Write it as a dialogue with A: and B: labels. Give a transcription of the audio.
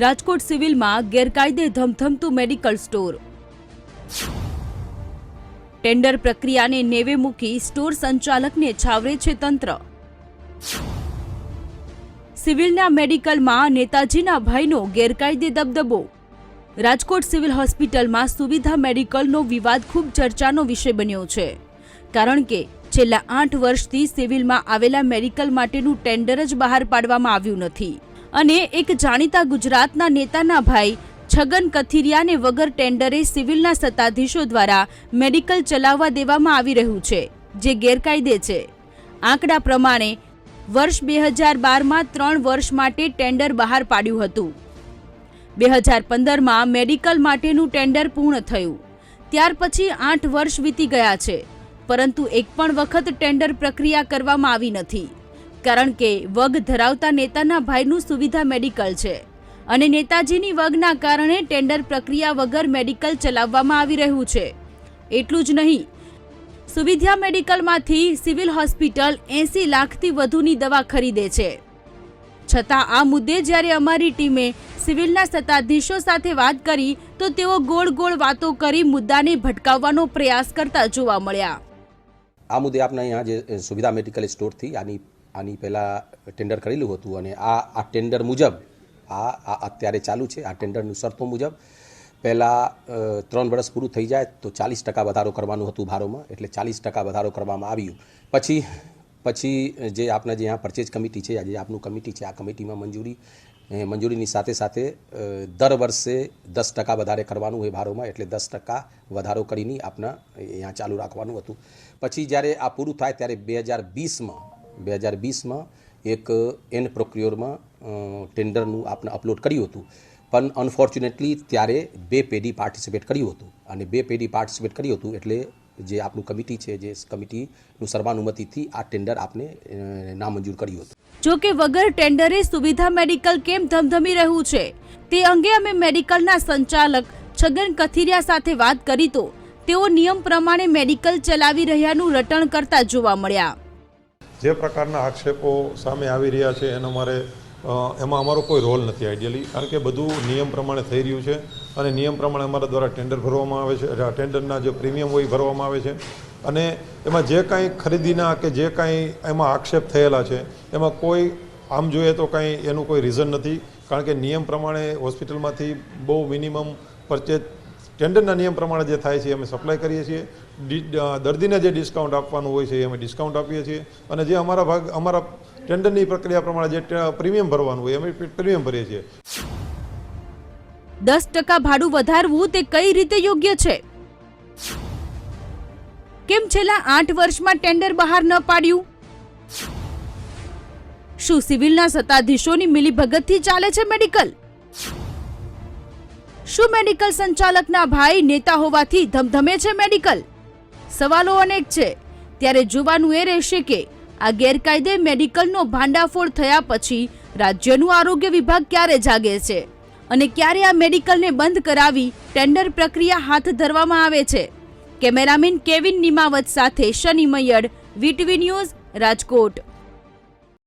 A: રાજકોટ સિવિલમાં ગેરકાયદે ધમધમતું medical store. Tender પ્રક્રિયાને નેવે મૂકી સ્ટોર સંચાલકને છાવરે છે તંત્ર. સિવિલના મેડિકલમાં નેતાજીના ભાઈનો ગેરકાયદે દબદબો. રાજકોટ સિવિલ હોસ્પિટલમાં સુવિધા મેડિકલનો વિવાદ ખૂબ ચર્ચાનો વિષય બન્યો છે. કારણ કે છેલ્લા આઠ વર્ષથી સિવિલમાં આવેલા મેડિકલ માટેનું ટેન્ડર જ બહાર પાડવામાં આવ્યું નથી. અને એક જાણીતા ગુજરાતના નેતાના ભાઈ છગન કથિરિયાને વગર ટેન્ડરે સિવિલના સત્તાધીશો દ્વારા મેડિકલ ચલાવવા દેવામાં આવી રહ્યું છે, જે ગેરકાયદે છે. આંકડા પ્રમાણે, વર્ષ બે હજાર બારમાં ત્રણ વર્ષ માટે ટેન્ડર બહાર પાડ્યું હતું. બે હજાર પંદરમાં મેડિકલ માટેનું ટેન્ડર પૂર્ણ થયું. ત્યાર પછી આઠ વર્ષ વીતી ગયા છે, પરંતુ એક પણ વખત ટેન્ડર પ્રક્રિયા કરવામાં આવી નથી. કારણ કે વગ ધરાવતા નેતાના ભાઈનું સુવિધા મેડિકલ છે. અને નેતાજીની વગના કારણે ટેન્ડર પ્રક્રિયા વગર મેડિકલ ચલાવવામાં આવી રહ્યું છે. એટલું જ નહીં, સુવિધા મેડિકલમાંથી સિવિલ હોસ્પિટલ એસી લાખથી વધુની દવા ખરીદે છે. છતાં આ મુદ્દે જ્યારે અમારી ટીમે સિવિલના સત્તાધીશો સાથે વાત કરી, તો તેઓ ગોળ ગોળ વાતો કરી મુદ્દાને ભટકાવવાનો પ્રયાસ કરતા જોવા મળ્યા.
B: આ મુદ્દે આપણે અહીંયા જે સુવિધા મેડિકલ સ્ટોરથી, આની આની પહેલાં ટેન્ડર કરેલું હતું અને આ આ ટેન્ડર મુજબ, આ આ અત્યારે ચાલુ છે, આ ટેન્ડરની શરતો મુજબ પહેલાં ત્રણ વર્ષ પૂરું થઈ જાય તો ચાલીસ ટકા વધારો કરવાનું હતું ભારોમાં, એટલે ચાલીસ ટકા વધારો કરવામાં આવ્યું. પછી પછી જે આપણા જે અહીંયા પરચેજ કમિટી છે જે આપનું કમિટી છે, આ કમિટીમાં મંજૂરી મંજૂરીની સાથે સાથે દર વર્ષે દસ ટકા વધારે કરવાનું હોય ભારોમાં, એટલે દસ ટકા વધારો કરીને આપના અહીંયા ચાલુ રાખવાનું હતું. પછી જ્યારે આ પૂરું થાય ત્યારે બે હજાર વીસમાં બે હજાર વીસમાં એક એન પ્રોક્યોરમાં ટેન્ડરનું આપણે અપલોડ કર્યું હતું. પણ અનફોર્ચ્યુનેટલી ત્યારે બે પેઢી પાર્ટિસિપેટ કર્યું હતું. અને બે પેઢી પાર્ટિસિપેટ કર્યું હતું એટલે જે આપણું કમિટી છે, જે કમિટીનું સર્વાનુમતિથી આ ટેન્ડર આપને નામંજૂર કર્યું હતું.
A: જો કે વગર ટેન્ડરે સુવિધા મેડિકલ કેમ ધમધમી રહ્યું છે? તે અંગે અમે મેડિકલના સંચાલક છગન કથિરિયા સાથે વાત કરી તો તેઓ નિયમ પ્રમાણે મેડિકલ ચલાવી રહ્યાનું રટણ કરતા જોવા મળ્યા.
C: જે પ્રકારના આક્ષેપો સામે આવી રહ્યા છે, એનો મારે એમાં અમારો કોઈ રોલ નથી આઈડિયલી કારણ કે બધું નિયમ પ્રમાણે થઈ રહ્યું છે અને નિયમ પ્રમાણે અમારા દ્વારા ટેન્ડર ભરવામાં આવે છે ટેન્ડરના જે પ્રીમિયમ હોય ભરવામાં આવે છે. અને એમાં જે કાંઈ ખરીદીના કે જે કાંઈ એમાં આક્ષેપ થયેલા છે, એમાં કોઈ, આમ જોઈએ તો કાંઈ એનું કોઈ રીઝન નથી, કારણ કે નિયમ પ્રમાણે હોસ્પિટલમાંથી બહુ મિનિમમ પરચેજ ટેન્ડરના નિયમ પ્રમાણે જે થાય છે અમે સપ્લાય કરીએ છીએ. દર્દીને જે ડિસ્કાઉન્ટ આપવાનું હોય છે એ અમે ડિસ્કાઉન્ટ આપીએ છીએ. અને જે અમારા ભાગ, અમારા ટેન્ડરની પ્રક્રિયા પ્રમાણે જે પ્રીમિયમ ભરવાનું હોય અમે પ્રીમિયમ ભરીએ છીએ.
A: દસ ટકા ભાડું વધારવું તે કઈ રીતે યોગ્ય છે? કેમ છેલ્લા આઠ વર્ષમાં ટેન્ડર બહાર ન પાડ્યું? શું સિવિલના સત્તાધીશોની મિલીભગતથી ચાલે છે મેડિકલ? શું મેડિકલ સંચાલકના ભાઈ નેતા હોવાથી ધમધમે છે મેડિકલ? સવાલો અનેક છે. ત્યારે જોવાનું એ રહેશે કે આ ગેરકાયદે મેડિકલનો ભાંડાફોડ થયા પછી રાજ્યનું આરોગ્ય વિભાગ ક્યારે જાગે છે? અને ક્યારે આ મેડિકલને બંધ કરાવી ટેન્ડર પ્રક્રિયા હાથ ધરવામાં આવે છે? કેમેરામેન કેવિન નિમાવત સાથે શનિ મયડ વીટીવી ન્યૂઝ રાજકોટ.